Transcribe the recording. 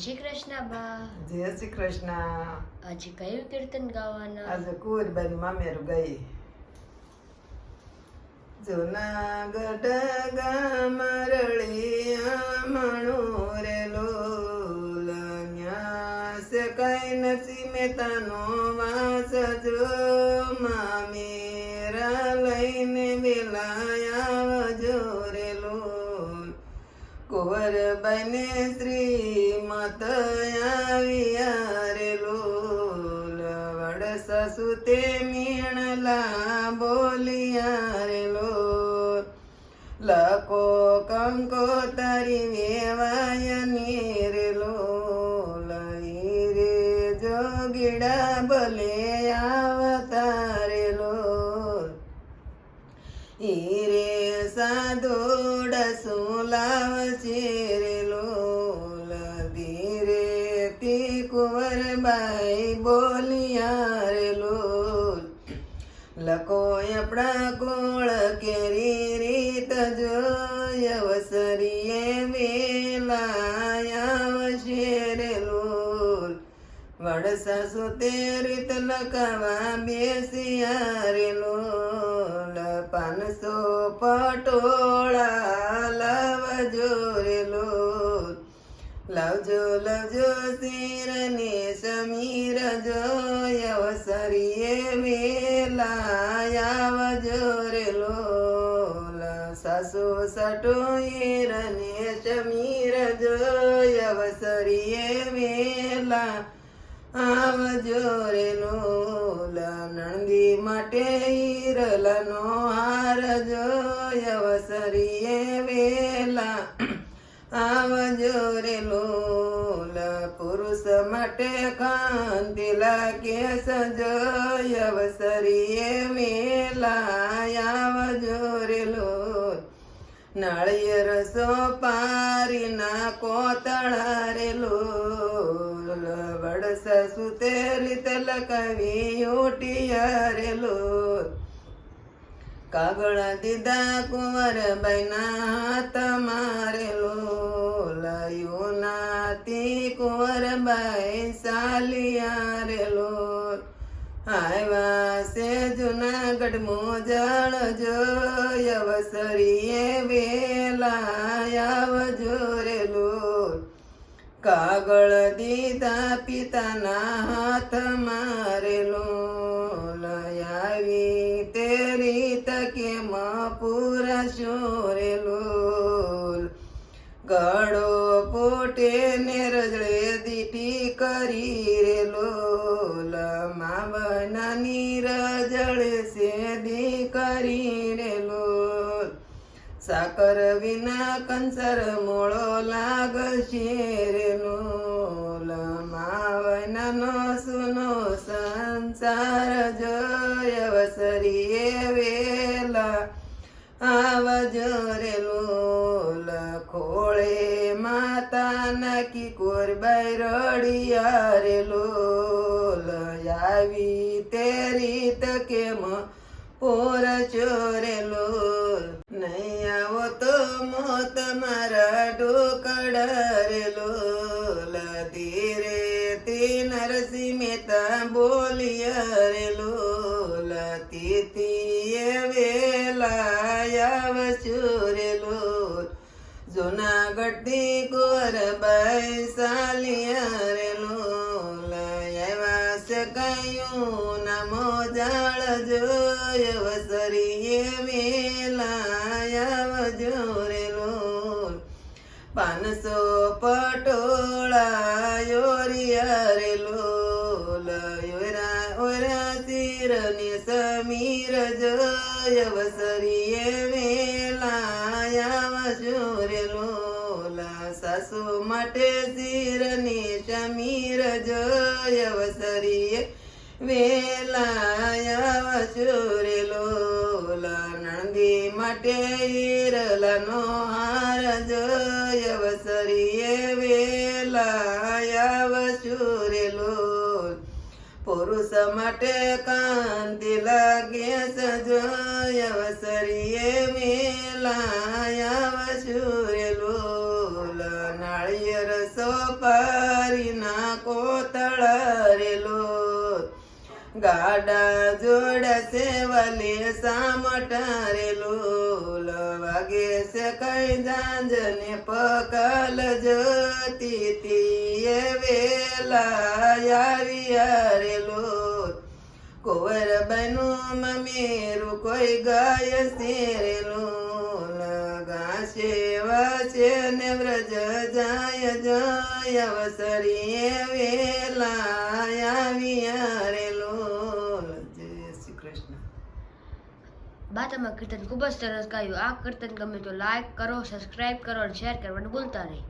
શ્રી કૃષ્ણ બા. જય શ્રી કૃષ્ણ. આજે કયું કીર્તન ગાવાના? આજે કુંવરબાઈ મામેરું ગઈ. જુનાગઢ ગામ રળિયા રે લોલ ન્યાસ કઈ નથી મેતાનો વાસ જો મામેરા લઈને વેલાયા લોલ કુંવરબાઈને શ્રી મત આવ્યા રે લોલ વડ સસુ તે મીણલા બોલિયા રે લો લકો કંકો તારી વેવાયની રે હીરે સાદોડ સુલાવશે રે લોલ ધીરે તી કુંવરબાઈ બોલિયા રે લોલ લકો આપણા ગોળ કેરી વડસા સુતે રીત લખવા બેસિયા રે લોલ પાંચસો પટોળા લાવજો રે લવજો, લાવજો શિરને સમીર જોય અવસરીએ વેલાયાવજો રે લોલ સાસુ સટો ઈરને સમીર જોય અવસરીએ વેલા આવજો રે લોલ, નણંદી માટે ઈરલાનો હાર જોય અવસરીએ વેલા. આવજો રે લોલ, પુરુષ માટે કાંતિલા કેસ જોય અવસરીએ વેલા. આવજો રે લોલ, નાળિયેર સોપારીના કોતળા રે લોલ કાગળ દીધા કુંવરબાઈના હાથ મારે લોલાયો નાતી કુંવરબાઈ સાલિયા રે લોલ આવ્યા છે જુનાગઢ મોજળ જોય અવસરીએ વેલા કાગળ દીધા પિતાના હાથ મારેલો, લયાવી તેરી તકે પૂરા શોરેલો ગળો પોટે ને રજળે દીટી કરી રેલો માવનાની રજળે સે દી કરી રેલો. સાકર વિના કંસર મોળો લાગશે આવજો રે લોલ ખોળે માતા કોર કોરબાઈ રડિયા રે લોલ. આવી તેરી તકેમ પોર ચોરે લોલ? નહીં આવો તો મોત મારા ઢોકડા રે લોલ. ધીરે તે નરસિંહ મહેતા બોલિયા રે લોલ. તીતીએ વેલા આવશો રે લોલ જુનાગઢથી ગોરબાઈ સાલિયા રે લોલ આવ્યા છે કયું નામો જાળ જોય વસરીએ વેલા આવજો રે લોલ પાંચસો પટોળા યોરિયા રે લોલ યોરા ઓરા શિર ને સમીર જય વસરીએ વેલા આવજો રે લોલા. સાસુ માટે શિર ને સમીર જય વસરીએ વેલા આવજો લોલા. નંદી માટે ઈરલાનો હાર જય વસરીએ પુરુષ માટે કાંતિ લાગે સજો અવસરીએ મેલાયા આવજો રે લોલ, નાળિયેર સો પરીના કોતળ રેલો ગાડા જોડશે વલે સામટ રેલો વાગે છે કઈ જાંજને પકલ જતી તીએ વેલા યારી રેલો કુંવર બનું મેરું કોઈ ગાય શેરેલું લગા સેવા છે ને વ્રજ જાય જાય, અવસરીએ વેલા આવી રેલું જય શ્રી કૃષ્ણ. બા તમે કીર્તન ખૂબ જ સરસ ગાયું. આ કીર્તન ગમે તો લાઈક કરો સબસ્ક્રાઇબ કરો અને શેર કરવાનું ભૂલતા નહીં.